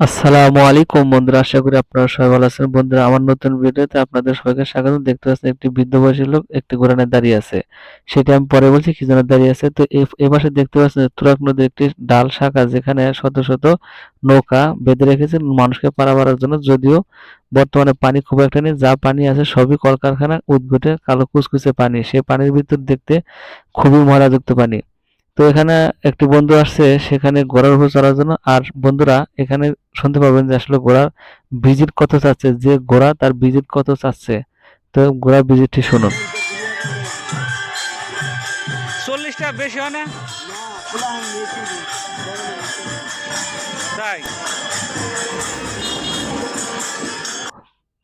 আসসালামু আলাইকুম বন্ধুরা, আশা করি আপনারা সবাই ভালো আছেন। বন্ধুরা, আমার নতুন ভিডিওতে আপনাদের সবাইকে স্বাগত দেখতে পাচ্ছেন একটি বৃদ্ধ বয়সী লোক একটি ঘোড়া দাঁড়িয়ে আছে। সেটা আমি পরে বলছি কি জন্য দাঁড়িয়ে আছে। তো এ পাশে দেখতে পাচ্ছেন তুরাগ নদীর একটি ডাল শাখা যেখানে শত শত নৌকা বেঁধে রেখেছে মানুষকে পারাবারের জন্য। যদিও বর্তমানে পানি খুব একটা নেই, যা পানি আছে সবই কলকারখানা উদ্ঘটে কালো কুচকুচে পানি। সেই পানির ভিতর দেখতে খুবই ময়লাযুক্ত পানি। তো এখানে একটি বন্ধু আসছে সেখানে ঘোড়ার উপর চড়ার জন্য। আর বন্ধুরা এখানে শুনতে পাবেন যে আসলে ঘোড়ার ভিজিট কত চাচ্ছে যে ঘোড়া তার ভিজিট কত চাচ্ছে। তো ঘোড়ার ভিজিটটি শুনুন। চল্লিশটা বেশি হয় না? তাই?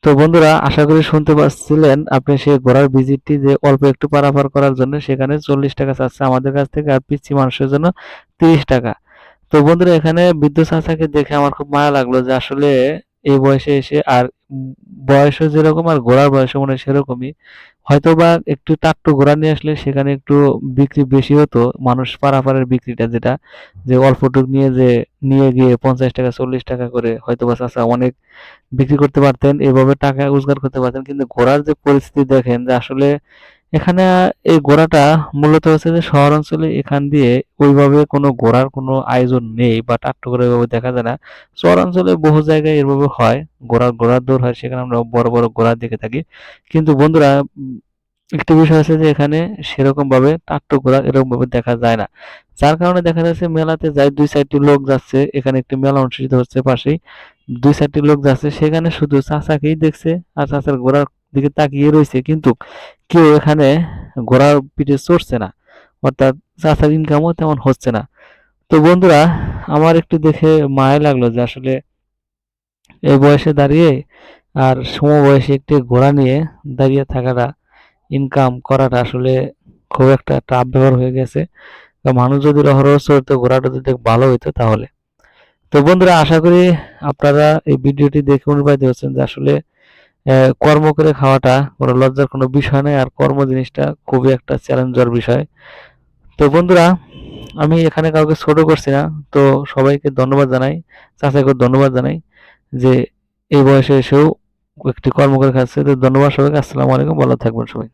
তো বন্ধুরা, আশা করি শুনতে পাচ্ছিলেন আপনি সেই ঘোড়ার ভিজিটটি যে অল্প একটু পারাপার করার জন্য সেখানে চল্লিশ টাকা চাচ্ছে আমাদের কাছ থেকে আর পিচ্ছি মানুষের জন্য তিরিশ টাকা। তো বন্ধুরা, এখানে বিদ্যুৎ চাচাকে দেখে আমার খুব মায়া লাগল যে আসলে এই বয়সে এসে আর বয়সও যেরকম আর ঘোড়ার বয়সও মনে হয় সেরকমই। হয়তো বা একটু টাট্টু ঘোড়া নিয়ে আসলে সেখানে একটু বিক্রি বেশি হতো, মানুষ পারাপারের বিক্রিটা যেটা, যে অল্পটুক নিয়ে যে নিয়ে গিয়ে পঞ্চাশ টাকা, চল্লিশ টাকা করে হয়তো বা চাষা অনেক বিক্রি করতে পারতেন, এভাবে টাকা রোজগার করতে পারতেন। কিন্তু ঘোড়ার যে পরিস্থিতি দেখেন যে আসলে এখানে এই ঘোড়াটা মূলত হচ্ছে যে শহর অঞ্চলে এখান দিয়ে ওইভাবে কোনো ঘোড়ার কোনো আয়োজন নেই বা টাট্টু করে ওইভাবে দেখা যায় না। শহর অঞ্চলে বহু জায়গায় এভাবে হয় ঘোড়ার ঘোড়ার দৌড় হয়, সেখানে আমরা বড় বড় ঘোড়া দেখে থাকি। কিন্তু বন্ধুরা, একটি বিষয় আছে যে এখানে সেরকম ভাবে টাট্টু ঘোড়া এরকম ভাবে দেখা যায় না। যার কারণে দেখা যাচ্ছে মেলাতে যায়, দুই চারটি লোক যাচ্ছে, এখানে একটি মেলা অনুষ্ঠিত হচ্ছে পাশেই। দুই চারটি লোক যাচ্ছে, সেখানে শুধু চাচাকেই দেখছে আর চাচার ঘোড়ার দিকে তাকিয়ে রয়েছে। কিন্তু কেউ এখানে ঘোড়ার পিঠে চড়ছে না, অর্থাৎ চাচার ইনকামও তেমন হচ্ছে না। তো বন্ধুরা, আমার একটু দেখে মায়া লাগল যে আসলে এই বয়সে দাঁড়িয়ে আর সমবয়সী একটি ঘোড়া নিয়ে দাঁড়িয়ে থাকাটা ইনকাম করাটা আসলে খুব একটা টাফ ব্যবহার হয়ে গেছে। মানুষ যদি অহরহ চড়তো ঘোড়াটা যদি ভালো হইতো তাহলে। তো বন্ধুরা, আশা করি আপনারা এই ভিডিওটি দেখে অনুপ্রাণিত হচ্ছেন যে আসলে কর্ম করে খাওয়াটা কোনো লজ্জার কোনো বিষয় নেই আর কর্ম জিনিসটা খুবই একটা চ্যালেঞ্জার বিষয়। তো বন্ধুরা, আমি এখানে কাউকে ছোট করছি না, তো সবাইকে ধন্যবাদ জানাই চাচাকে ধন্যবাদ জানাই যে এই বয়সে এসেও একটি কর্ম করে খাচ্ছে। তো ধন্যবাদ সবাইকে, আসসালামু আলাইকুম, ভালো থাকবেন সবাই।